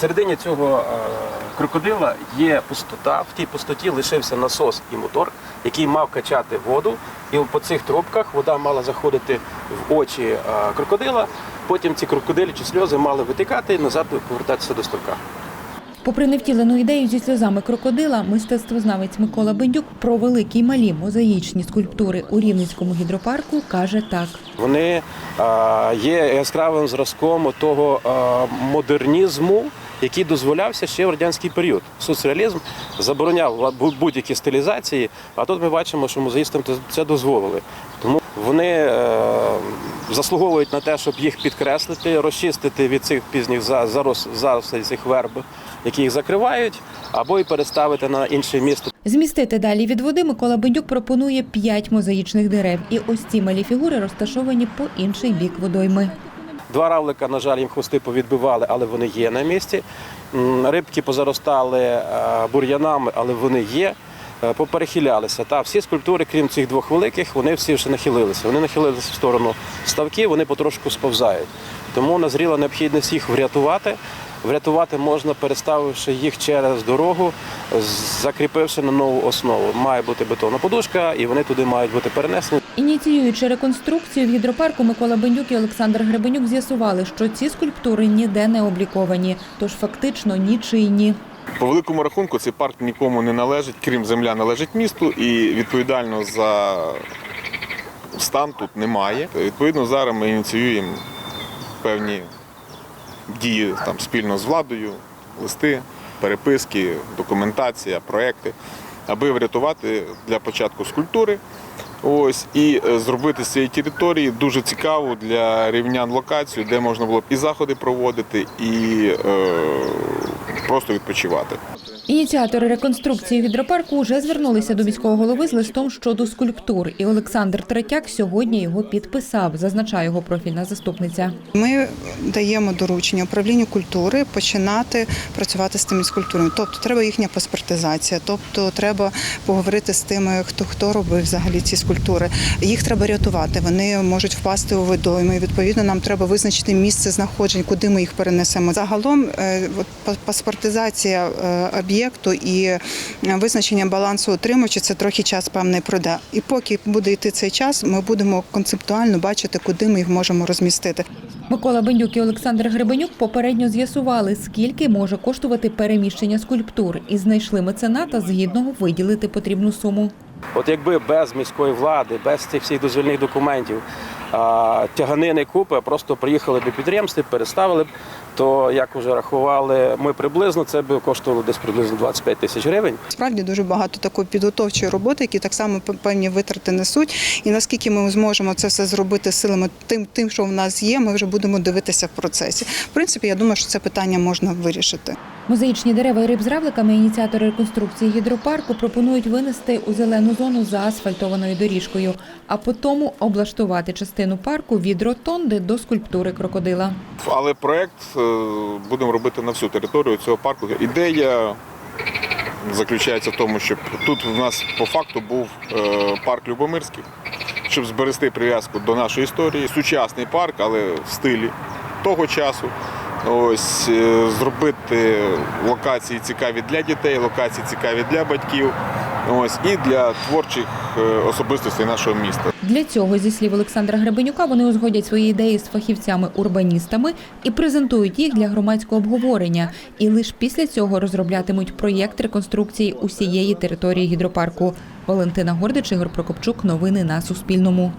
Всередині цього е, крокодила є пустота. В тій пустоті лишився насос і мотор, який мав качати воду. І по цих трубках вода мала заходити в очі е, крокодила. Потім ці крокодилячі сльози мали витікати і назад повертатися до ставка. Попри невтілену ідею зі сльозами крокодила, мистецтвознавець Микола Бендюк про великі й малі мозаїчні скульптури у Рівненському гідропарку каже так. Вони е, є яскравим зразком того модернізму, який дозволявся ще в радянський період. Соцреалізм забороняв бу- будь-які стилізації, а тут ми бачимо, що музеїстам це- дозволили. Тому вони е, заслуговують на те, щоб їх підкреслити, розчистити від цих пізніх за- зарос, зарослей цих верб, які їх закривають, або і переставити на інше місце. Змістити далі від води Микола Бендюк пропонує п'ять мозаїчних дерев. І ось ці малі фігури розташовані по інший бік водойми. Два равлика, на жаль, їм хвости повідбивали, але вони є на місці. Рибки позаростали е, бур'янами, але вони є. Е, Поперехилялися. Та всі скульптури, крім цих двох великих, вони всі вже нахилилися. Вони нахилилися в сторону ставків, вони потрошку сповзають. Тому назріла необхідність їх врятувати. Врятувати можна, переставивши їх через дорогу, закріпивши на нову основу. Має бути бетонна подушка, і вони туди мають бути перенесені. Ініціюючи реконструкцію в гідропарку, Микола Бендюк і Олександр Гребенюк з'ясували, що ці скульптури ніде не обліковані, тож фактично нічийні. По великому рахунку цей парк нікому не належить, крім земля належить місту, і відповідально за стан тут немає. Відповідно, зараз ми ініціюємо певні дії там спільно з владою, листи, переписки, документація, проекти, аби врятувати для початку скульптури. Ось і е, зробити з цієї території дуже цікаву для рівнян локацію, де можна було б і заходи проводити, і е, просто відпочивати. Ініціатори реконструкції гідропарку вже звернулися до міського голови з листом щодо скульптур. І Олександр Третяк сьогодні його підписав, зазначає його профільна заступниця. Ми даємо доручення управлінню культури починати працювати з тими скульптурами. Тобто треба їхня паспортизація, тобто треба поговорити з тими, хто хто робив взагалі ці скульптури. Їх треба рятувати. Вони можуть впасти у водойми. Відповідно, нам треба визначити місце знаходження, куди ми їх перенесемо. Загалом е, паспортизація е, об'єкту і е, визначення балансу отримувача це трохи час певний пройде. І поки буде йти цей час, ми будемо концептуально бачити, куди ми їх можемо розмістити. Микола Бендюк і Олександр Гребенюк попередньо з'ясували, скільки може коштувати переміщення скульптур, і знайшли мецената згідного виділити потрібну суму. От якби без міської влади, без цих всіх дозвільних документів, тяганини купи, а просто приїхали б підприємства, переставили б, то як вже рахували ми приблизно, це б коштувало десь приблизно 25 тисяч гривень. Справді дуже багато такої підготовчої роботи, які так само певні витрати несуть. І наскільки ми зможемо це все зробити силами тим, тим, що в нас є, ми вже будемо дивитися в процесі. В принципі, я думаю, що це питання можна вирішити. Музеїчні дерева і риб з равликами ініціатори реконструкції гідропарку пропонують винести у зелену зону за асфальтованою доріжкою, а потім облаштувати частину парку від ротонди до скульптури крокодила. Але проект будемо робити на всю територію цього парку. Ідея заключається в тому, щоб тут в нас по факту був е, парк Любомирський, щоб зберегти прив'язку до нашої історії. Сучасний парк, але в стилі того часу. Ось е, зробити локації цікаві для дітей, локації цікаві для батьків. Ось і для творчих е, особистостей нашого міста. Для цього, зі слів Олександра Гребенюка, вони узгодять свої ідеї з фахівцями-урбаністами і презентують їх для громадського обговорення. І лише після цього розроблятимуть проєкт реконструкції усієї території гідропарку. Валентина Гордич, Ігор Прокопчук. Новини на Суспільному.